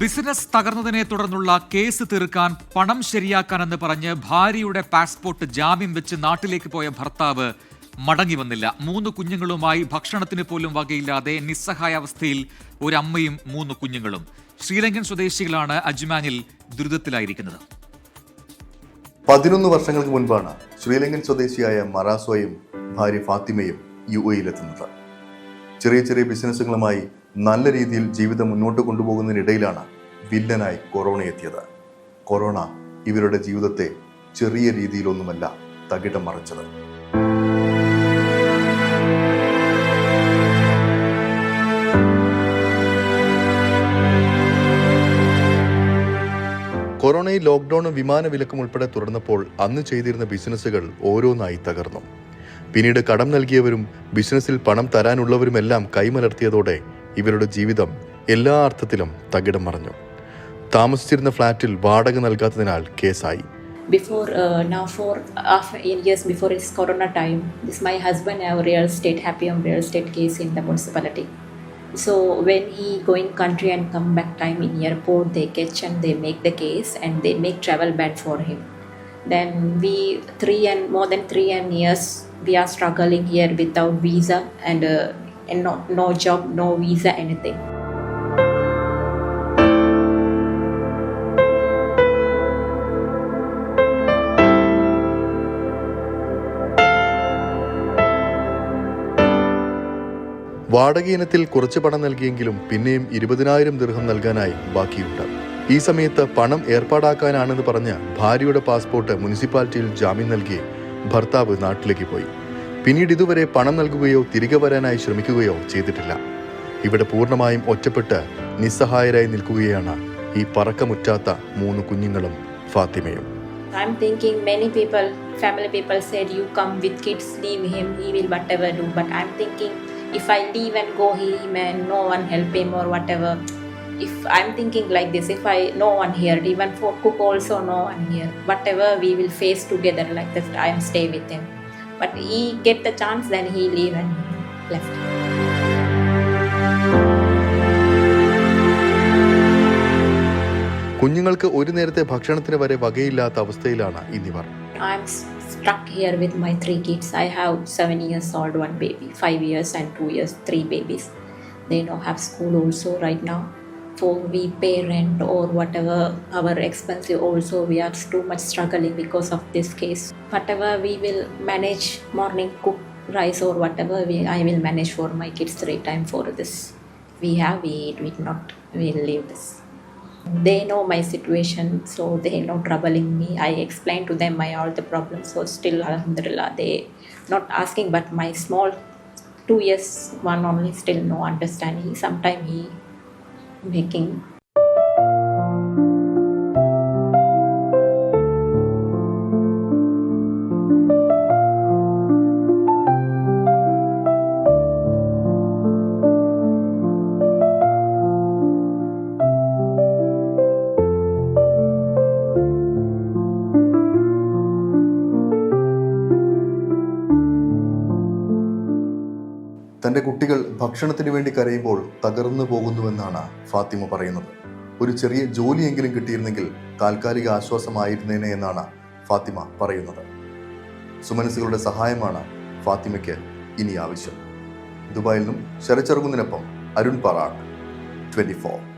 Business തകർന്നതിനെ തുടർന്നുള്ള case തീർക്കാൻ പണം ശരിയാക്കാനെന്ന് പറഞ്ഞ് ഭാര്യയുടെ പാസ്പോർട്ട് ജാമ്യം വെച്ച് നാട്ടിലേക്ക് പോയ ഭർത്താവ് മടങ്ങി വന്നില്ല. മൂന്ന് കുഞ്ഞുങ്ങളുമായി ഭക്ഷണത്തിന് പോലും വകയില്ലാതെ നിസ്സഹായാവസ്ഥയിൽ ഒരമ്മയും മൂന്ന് കുഞ്ഞുങ്ങളും. ശ്രീലങ്കൻ സ്വദേശികളാണ് അജ്മാനിൽ ദുരിതത്തിലായിരിക്കുന്നത്. പതിനൊന്ന് വർഷങ്ങൾക്ക് മുൻപാണ് ശ്രീലങ്കൻ സ്വദേശിയായ മറാസോയും ഭാര്യ ഫാത്തിമയും യു എയിലെത്തുന്നത് ചെറിയ ചെറിയ ബിസിനസ്സുകളുമായി നല്ല രീതിയിൽ ജീവിതം മുന്നോട്ട് കൊണ്ടുപോകുന്നതിനിടയിലാണ് വില്ലനായി കൊറോണ എത്തിയത്. കൊറോണ ഇവരുടെ ജീവിതത്തെ ചെറിയ രീതിയിലൊന്നുമല്ല തകിടം മറിച്ചത്. കൊറോണയിൽ ലോക്ക്ഡൌണും വിമാന വിലക്കും ഉൾപ്പെടെ തുടർന്നപ്പോൾ അന്ന് ചെയ്തിരുന്ന ബിസിനസ്സുകൾ ഓരോന്നായി തകർന്നു. പിന്നീട് കടം നൽകിയവരും ബിസിനസ്സിൽ പണം തരാനുള്ളവരുമെല്ലാം കൈമലർത്തിയതോടെ ഇവരുടെ ജീവിതം എല്ലാ അർത്ഥത്തിലും തകിടം മറഞ്ഞു താമസിച്ചിരുന്ന ഫ്ളാറ്റിൽ വാടക നൽകാത്തതിനാൽ കേസായി before uh, now for half years before it's corona time this my husband have real estate happy on real estate case in the municipality so when he going country and come back time in airport they catch and they make the case and they make travel ban for him then we three and more than three and years we are struggling here without visa and, uh, and not no job no visa anything. വാടക ഇനത്തിൽ കുറച്ച് പണം നൽകിയെങ്കിലും പിന്നെയും ഇരുപതിനായിരം ദീർഘം നൽകാനായി ബാക്കിയുണ്ട്. ഈ സമയത്ത് പണം ഏർപ്പാടാക്കാനാണെന്ന് പറഞ്ഞ് ഭാര്യയുടെ പാസ്പോർട്ട് മുനിസിപ്പാലിറ്റിയിൽ ജാമ്യം നൽകി ഭർത്താവ് നാട്ടിലേക്ക് പോയി. പിന്നീട് ഇതുവരെ പണം നൽകുകയോ തിരികെ വരാനായി ശ്രമിക്കുകയോ ചെയ്തിട്ടില്ല ഇവിടെ പൂർണമായും ഒറ്റപ്പെട്ട് നിസ്സഹായരായി നിൽക്കുകയാണ് ഈ പറക്കമുറ്റാത്ത മൂന്ന് കുഞ്ഞുങ്ങളും ഫാത്തിമയും I'm thinking many people, family people said, You come with kids, leave him, he will whatever do. But I'm thinking, if I leave and go him and no one help him or whatever, if I'm thinking like this, if I no one here, even for cook also no one here, whatever we will face together like this, I am stay with him. But he get the chance, then he leave and left. കുഞ്ഞുങ്ങൾക്ക് ഒരു നേരത്തെ ഭക്ഷണത്തിന് വരെ വകയില്ലാത്ത അവസ്ഥയിലാണ് ഇന്നിവർ I'm stuck here with my three kids. I have seven years old, one baby, five years and two years, three babies. They don't have school also right now. So we pay rent or whatever our expensive also we are too much struggling because of this case. Whatever we will manage morning cook rice or whatever we I will manage for my kids three time for this. We have we eat, we not we leave this they know my situation so they not troubling me i explain to them my all the problems so still alhamdulillah they not asking but my small two years one only still no understanding sometime he making തന്റെ കുട്ടികൾ ഭക്ഷണത്തിന് വേണ്ടി കരയുമ്പോൾ തകർന്നു പോകുന്നുവെന്നാണ് ഫാത്തിമ പറയുന്നത്. ഒരു ചെറിയ ജോലിയെങ്കിലും കിട്ടിയിരുന്നെങ്കിൽ താൽക്കാലിക ആശ്വാസമായിരുന്നേനെ എന്നാണ് ഫാത്തിമ പറയുന്നത്. സുമനസുകളുടെ സഹായമാണ് ഫാത്തിമയ്ക്ക് ഇനി ആവശ്യം. ദുബായിൽ നിന്നും ശരച്ചെറുകുന്നതിനൊപ്പം അരുൺ പറാട്ട് ട്വന്റി ഫോർ.